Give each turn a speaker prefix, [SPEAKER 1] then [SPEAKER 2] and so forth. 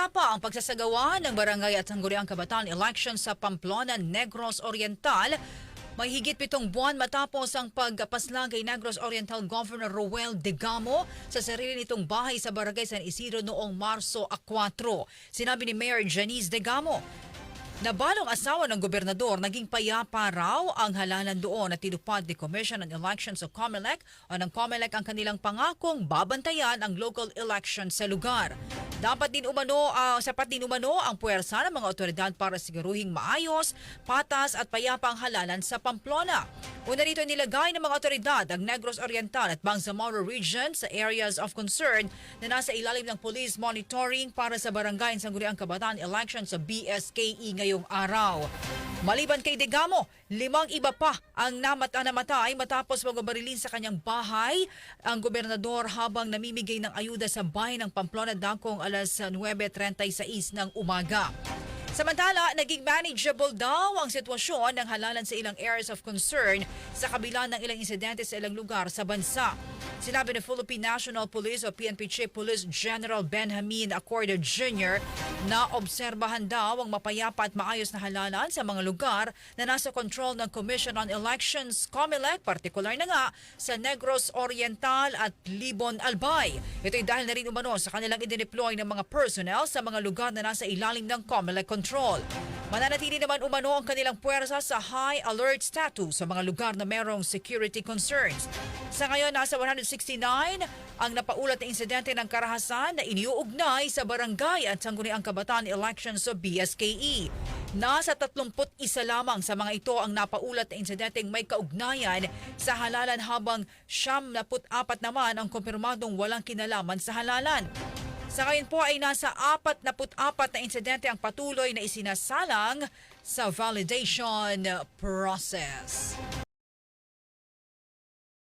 [SPEAKER 1] Payapa ang pagsasagawa ng barangay at sangguniang kabataan election sa Pamplona, Negros Oriental. May higit pitong buwan matapos ang pagpaslang kay Negros Oriental Governor Roel Degamo sa sarili nitong bahay sa barangay San Isidro noong Marso 4. Sinabi ni Mayor Janice Degamo, Nabalong asawa ng gobernador, naging payapa raw ang halalan doon at tinupad ni Commission on Elections o COMELEC o ng COMELEC ang kanilang pangakong babantayan ang local election sa lugar. Dapat din umano, ah, sapat din umano ang puwersa ng mga otoridad para siguruhing maayos, patas at payapa ang halalan sa Pamplona. Una rito nilagay ng mga otoridad ang Negros Oriental at Bangsamoro Region sa areas of concern na nasa ilalim ng police monitoring para sa barangay sa Sangguniang Kabataan election sa BSKE ngayong araw. Maliban kay Degamo, limang iba pa ang namata namatay matapos magbabarilin sa kanyang bahay ang gobernador habang namimigay ng ayuda sa bahay ng Pamplona Dakong alas 9.36 ng umaga. Samantala, naging manageable daw ang sitwasyon ng halalan sa ilang areas of concern sa kabila ng ilang insidente sa ilang lugar sa bansa. Sinabi ng Philippine National Police o PNP Chief Police General Benjamin Accordo Jr. na obserbahan daw ang mapayapa at maayos na halalan sa mga lugar na nasa control ng Commission on Elections COMELEC, partikular na nga sa Negros Oriental at Libon Albay. Ito'y dahil na rin umano sa kanilang idineploy ng mga personnel sa mga lugar na nasa ilalim ng COMELEC control. Mananatili naman umano ang kanilang puwersa sa high alert status sa mga lugar na merong security concerns. Sa ngayon, nasa 169 ang napaulat na insidente ng karahasan na iniuugnay sa barangay at sangguniang kabataan elections sa BSKE. Nasa 31 lamang sa mga ito ang napaulat na insidenteng may kaugnayan sa halalan habang 74 naman ang kumpirmadong walang kinalaman sa halalan. Sa ngayon po ay nasa 44 na insidente ang patuloy na isinasalang sa validation process.